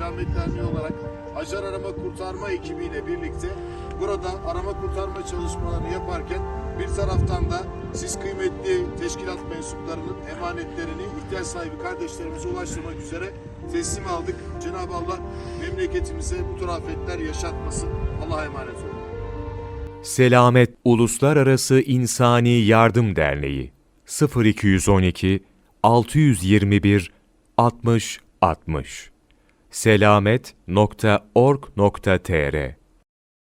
Derneği olarak Acar Arama Kurtarma ekibiyle birlikte burada arama kurtarma çalışmalarını yaparken bir taraftan da siz kıymetli teşkilat mensuplarının emanetlerini ihtiyaç sahibi kardeşlerimize ulaştırmak üzere teslim aldık. Cenab-ı Allah memleketimize bu tür afetler yaşatmasın. Allah'a emanet olun. Selamet Uluslararası İnsani Yardım Derneği 0212 621 60 60 selamet.org.tr